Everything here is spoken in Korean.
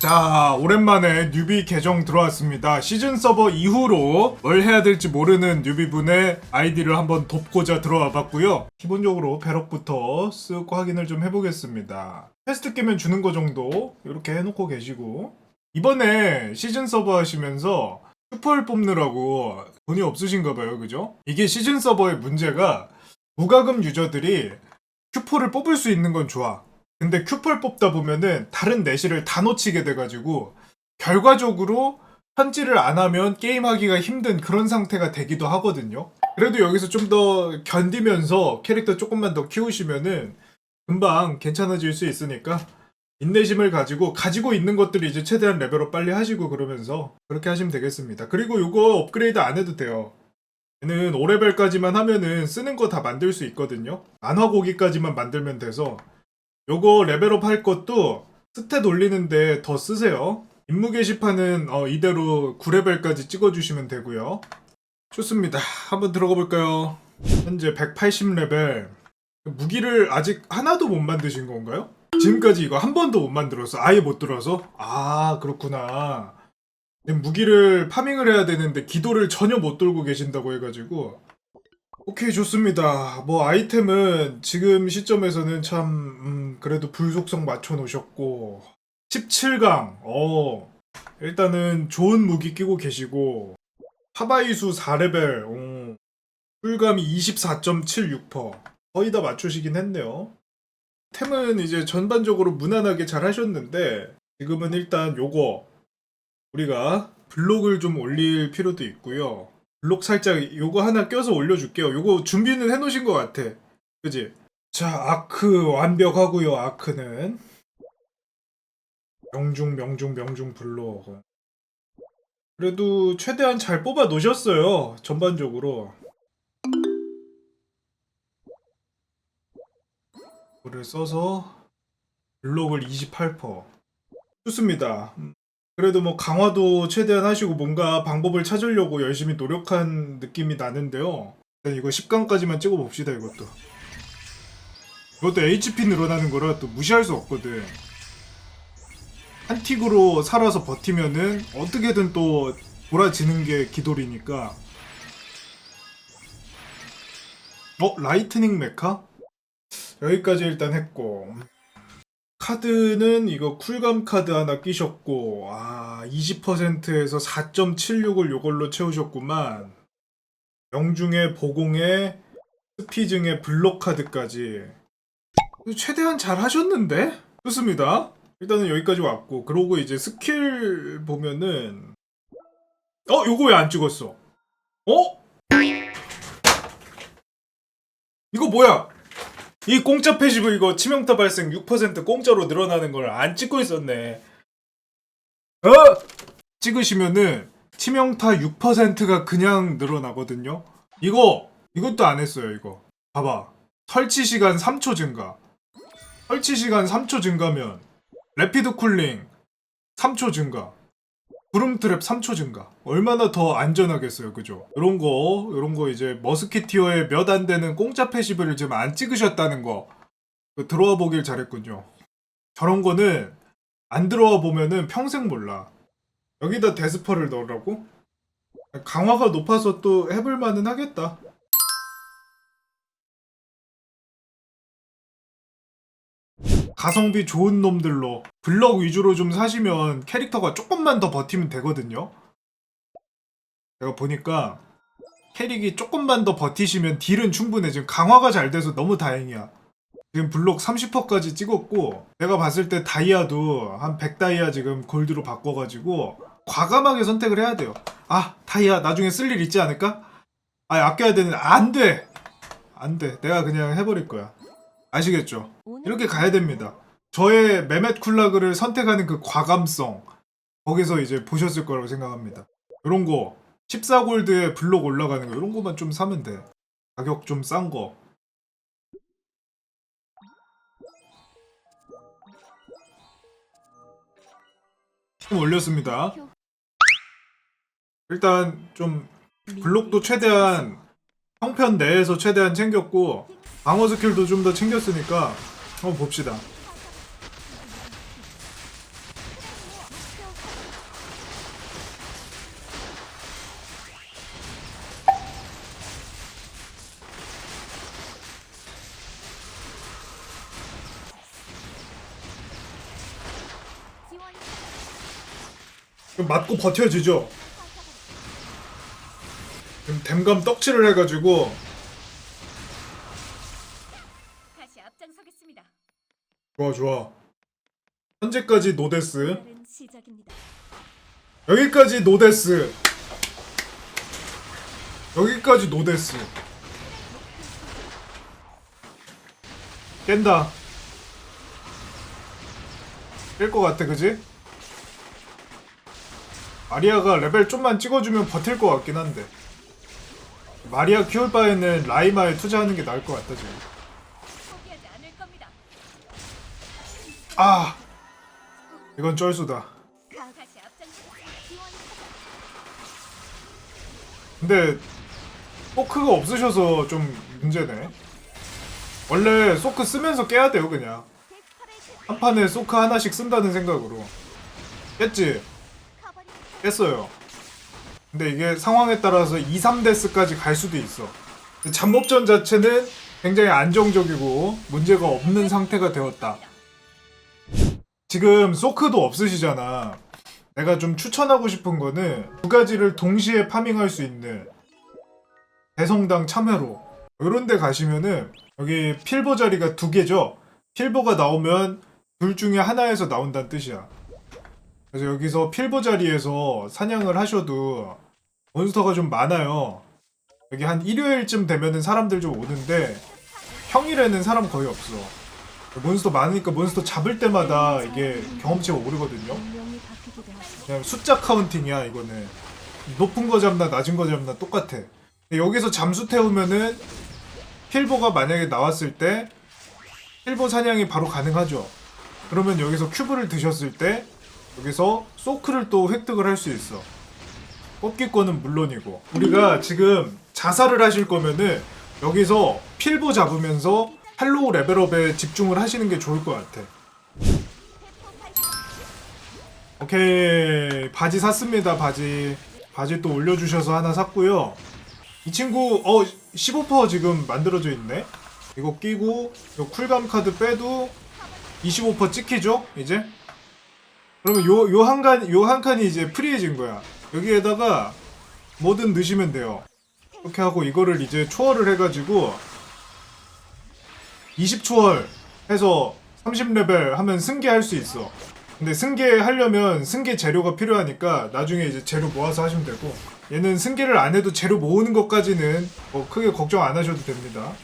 자, 오랜만에 뉴비 계정 들어왔습니다. 시즌 서버 이후로 뭘 해야 될지 모르는 뉴비분의 아이디를 한번 돕고자 들어와 봤고요. 기본적으로 배럭부터 쓱 확인을 좀 해보겠습니다. 퀘스트 깨면 주는 거 정도 이렇게 해놓고 계시고 이번에 시즌 서버 하시면서 슈퍼를 뽑느라고 돈이 없으신가 봐요. 그죠? 이게 시즌 서버의 문제가 무과금 유저들이 큐포를 뽑을 수 있는 건 좋아. 근데 큐폴 뽑다 보면은 다른 내실을 다 놓치게 돼가지고 결과적으로 편지를 안 하면 게임하기가 힘든 그런 상태가 되기도 하거든요. 그래도 여기서 좀 더 견디면서 캐릭터 조금만 더 키우시면은 금방 괜찮아질 수 있으니까 인내심을 가지고 가지고 있는 것들을 이제 최대한 레벨업 빨리 하시고 그러면서 그렇게 하시면 되겠습니다. 그리고 이거 업그레이드 안 해도 돼요. 얘는 5레벨까지만 하면은 쓰는 거 다 만들 수 있거든요. 만화 고기까지만 만들면 돼서 요거 레벨업 할 것도 스탯 올리는데 더 쓰세요. 임무 게시판은 어, 이대로 9레벨까지 찍어주시면 되고요. 좋습니다. 한번 들어가 볼까요? 현재 180레벨. 무기를 아직 하나도 못 만드신 건가요? 지금까지 이거 한 번도 못 만들었어. 아예 못 들어서? 아, 그렇구나. 무기를 파밍을 해야 되는데 기도를 전혀 못 돌고 계신다고 해가지고 오케이 좋습니다. 뭐 아이템은 지금 시점에서는 참 음, 그래도 불속성 맞춰 놓으셨고 17강 어 일단은 좋은 무기 끼고 계시고 하바이수 4레벨 어, 꿀감이 24.76% 거의 다 맞추시긴 했네요. 템은 이제 전반적으로 무난하게 잘 하셨는데 지금은 일단 요거 우리가 블록을 좀 올릴 필요도 있고요. 블록 살짝 요거 하나 껴서 올려줄게요. 요거 준비는 해놓으신 것 같아. 그지? 자, 아크 완벽하고요. 아크는 명중, 명중, 명중 블록. 그래도 최대한 잘 뽑아 놓으셨어요. 전반적으로. 이거를 써서 블록을 28%. 좋습니다. 음, 그래도 뭐 강화도 최대한 하시고 뭔가 방법을 찾으려고 열심히 노력한 느낌이 나는데요. 일단 이거 10강까지만 찍어 봅시다 이것도. 이것도 HP 늘어나는 거라 또 무시할 수 없거든. 한 틱으로 살아서 버티면은 어떻게든 또 돌아지는 게 기돌이니까. 어? 라이트닝 메카? 여기까지 일단 했고. 카드는 이거 쿨감 카드 하나 끼셨고 아 20%에서 4.76을 요걸로 채우셨구만 영중에 보공에 스피증에 블록 카드까지 최대한 잘 하셨는데? 좋습니다 일단은 여기까지 왔고 그러고 이제 스킬 보면은 어? 요거 왜 안 찍었어? 어? 이거 뭐야? 이 공짜 패시브 이거 치명타 발생 6% 공짜로 늘어나는 걸 안 찍고 있었네. 어? 찍으시면은 치명타 6%가 그냥 늘어나거든요. 이거 이것도 안 했어요, 이거. 봐봐. 설치 시간 3초 증가. 설치 시간 3초 증가면 레피드 쿨링 3초 증가. 구름 트랩 3초 증가. 얼마나 더 안전하겠어요, 그죠? 이런 거, 이런 거 이제 머스키티어에 몇안 되는 공짜 패시브를 지금 안 찍으셨다는 거그 들어와 보길 잘했군요. 저런 거는 안 들어와 보면은 평생 몰라. 여기다 데스퍼를 넣으라고? 강화가 높아서 또 해볼 만은 하겠다. 가성비 좋은 놈들로 블럭 위주로 좀 사시면 캐릭터가 조금만 더 버티면 되거든요. 제가 보니까 캐릭이 조금만 더 버티시면 딜은 충분해. 지금 강화가 잘 돼서 너무 다행이야. 지금 블록 30%까지 찍었고 내가 봤을 때 다이아도 한 100다이아 지금 골드로 바꿔가지고 과감하게 선택을 해야 돼요. 아 다이아 나중에 쓸 일 있지 않을까? 아 아껴야 되는 안 돼. 안 돼. 내가 그냥 해버릴 거야. 아시겠죠? 이렇게 가야 됩니다. 저의 메멧 쿨라그를 선택하는 그 과감성 거기서 이제 보셨을 거라고 생각합니다. 이런 거 14골드에 블록 올라가는 거 이런 거만 좀 사면 돼. 가격 좀 싼 거. 좀 올렸습니다. 일단 좀 블록도 최대한 형편 내에서 최대한 챙겼고 방어 스킬도 좀 더 챙겼으니까 한번 봅시다. 맞고 버텨지죠? 지금 댐감 떡칠을 해가지고 다시 앞장서겠습니다. 좋아 좋아. 현재까지 노데스. 다른 시작입니다. 여기까지 노데스. 여기까지 노데스. 깬다. 깰 것 같아, 그지? 마리아가 레벨 좀만 찍어주면 버틸 것 같긴 한데. 마리아 키울 바에는 라이마에 투자하는 게 나을 것 같다, 지금. 아! 이건 쩔수다. 근데 소크가 없으셔서 좀 문제네. 원래 소크 쓰면서 깨야 돼요 그냥. 한 판에 소크 하나씩 쓴다는 생각으로. 깼지? 깼어요. 근데 이게 상황에 따라서 2, 3데스까지 갈 수도 있어. 잠목전 자체는 굉장히 안정적이고 문제가 없는 상태가 되었다. 지금 소크도 없으시잖아. 내가 좀 추천하고 싶은 거는 두 가지를 동시에 파밍할 수 있는 대성당 참여로 이런 데 가시면은 여기 필보 자리가 두 개죠. 필보가 나오면 둘 중에 하나에서 나온다는 뜻이야. 그래서 여기서 필보 자리에서 사냥을 하셔도 몬스터가 좀 많아요. 여기 한 일요일쯤 되면은 사람들 좀 오는데 평일에는 사람 거의 없어. 몬스터 많으니까 몬스터 잡을 때마다 이게 경험치가 오르거든요. 그냥 숫자 카운팅이야 이거는 높은 거 잡나 낮은 거 잡나 똑같아 여기서 잠수 태우면은 힐보가 만약에 나왔을 때 힐보 사냥이 바로 가능하죠 그러면 여기서 큐브를 드셨을 때 여기서 소크를 또 획득을 할 수 있어. 뽑기권은 물론이고. 우리가 지금 자살을 하실 거면은 여기서 필보 잡으면서 할로우 레벨업에 집중을 하시는 게 좋을 것 같아. 오케이. 바지 샀습니다 바지. 바지 또 올려주셔서 하나 샀고요. 이 친구 어 15% 지금 만들어져 있네. 이거 끼고 요 쿨감 카드 빼도 25% 찍히죠 이제 그러면 요 요 한 칸 요 한 칸이 이제 프리해진 거야. 여기에다가 뭐든 넣으시면 돼요. 이렇게 하고 이거를 이제 초월을 해가지고 20초월 해서 30레벨 하면 승계할 수 있어. 근데 승계하려면 승계 재료가 필요하니까 나중에 이제 재료 모아서 하시면 되고 얘는 승계를 안 해도 재료 모으는 것까지는 뭐 크게 걱정 안 하셔도 됩니다.